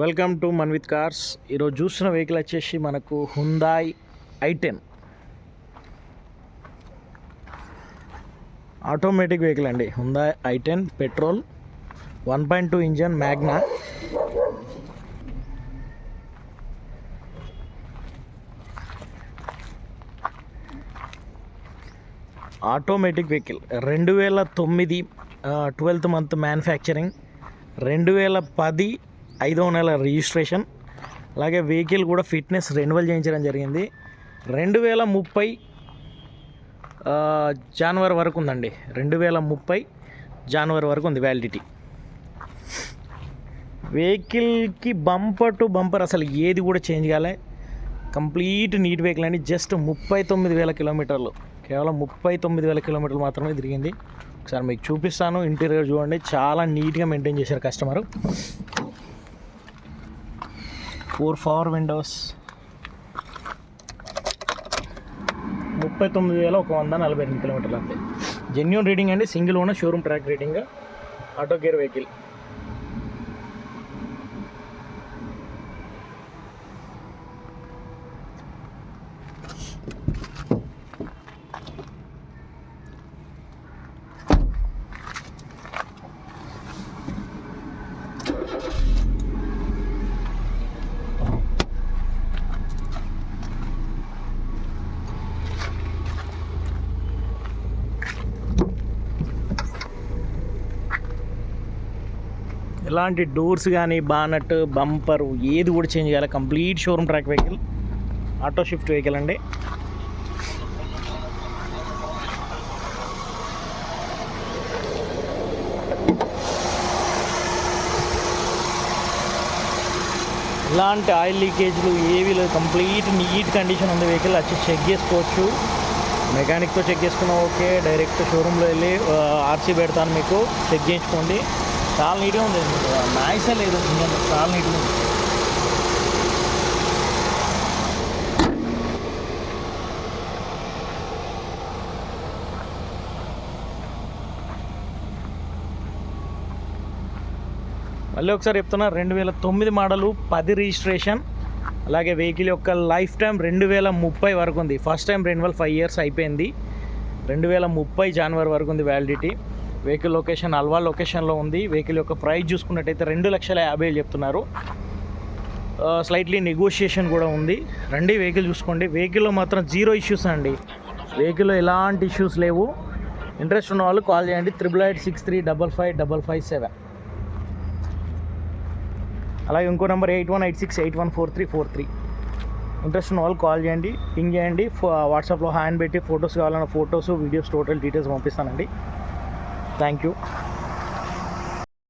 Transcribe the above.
Welcome to Manvith cars. ఈరోజు చూసిన vehicle వచ్చేసి మనకు Hyundai i ten automatic vehicle అండి. Hyundai i ten petrol one point two engine Magna automatic vehicle రెండు వేల తొమ్మిది ట్వెల్త్ మంత్ మ్యానుఫ్యాక్చరింగ్ రెండు వేల పది ఐదవ నెల రిజిస్ట్రేషన్. అలాగే వెహికల్ కూడా ఫిట్నెస్ రెన్యువల్ చేయించడం జరిగింది. రెండు వేల ముప్పై జనవరి వరకు ఉందండి. రెండు వేల ముప్పై జనవరి వరకు ఉంది వ్యాలిడిటీ. వెహికల్కి బంపర్ టు బంపర్ అసలు ఏది కూడా చేంజ్ కాలే. కంప్లీట్ నీట్ వెహికల్ అండి. జస్ట్ ముప్పై తొమ్మిది వేల కిలోమీటర్లు. కేవలం ముప్పై తొమ్మిది వేల కిలోమీటర్లు మాత్రమే తిరిగింది. ఒకసారి మీకు చూపిస్తాను. ఇంటీరియర్ చూడండి. చాలా నీట్గా మెయింటైన్ చేశారు కస్టమరు. ఫోర్ పవర్ విండోస్ ముప్పై తొమ్మిది వేల ఒక వంద నలభై ఎనిమిది కిలోమీటర్లు అంతే జెన్యున్ రీడింగ్ అండి single owner showroom track reading auto gear vehicle ఎలాంటి డోర్స్ కానీ బానట్ బంపర్ ఏది కూడా చేంజ్ చేయాలి. Complete showroom track vehicle auto shift vehicle అండి. ఎలాంటి ఆయిల్ లీకేజ్లు ఏవి లేదు కంప్లీట్ నీట్ కండిషన్ ఉంది వెహికల్. వచ్చి చెక్ చేసుకోవచ్చు. మెకానిక్తో చెక్ చేసుకున్నా. ఓకే. డైరెక్ట్ షోరూంలో వెళ్ళి ఆర్సీ పెడతాను మీకు. చెక్ చేయించుకోండి. చాలా నీట్గా ఉంది. నాయిసే లేదు. చాలా నీట్గా ఉంది. మళ్ళీ ఒకసారి చెప్తున్నా రెండు వేల తొమ్మిది మోడలు పది రిజిస్ట్రేషన్ అలాగే వెహికల్ యొక్క లైఫ్ టైం రెండు వేల ముప్పై వరకు ఉంది. First time renewal five years అయిపోయింది. రెండు వేల ముప్పై జనవరి వరకు ఉంది వ్యాలిడిటీ. వెహికల్ లొకేషన్ అల్వా లొకేషన్లో ఉంది. వెహికల్ యొక్క ప్రైస్ చూసుకున్నట్టయితే రెండు లక్షల యాభై వేలు చెప్తున్నారు. స్లైట్లీ నెగోషియేషన్ కూడా ఉంది. రండి వెహికల్ చూసుకోండి. వెహికల్లో మాత్రం జీరో ఇష్యూస్ అండి. వెహికల్లో ఎలాంటి ఇష్యూస్ లేవు. ఇంట్రెస్ట్ ఉన్న వాళ్ళు కాల్ చేయండి. Triple eight six three double five double five seven అలాగే ఇంకో number eight one eight six eight one four three four three interest ఉన్న వాళ్ళు కాల్ చేయండి. పింగ్ చేయండి. వాట్సాప్లో హ్యాండ్ పెట్టి ఫొటోస్ కావాలన్న ఫొటోస్ వీడియోస్ టోటల్ డీటెయిల్స్ పంపిస్తానండి. താങ്ക്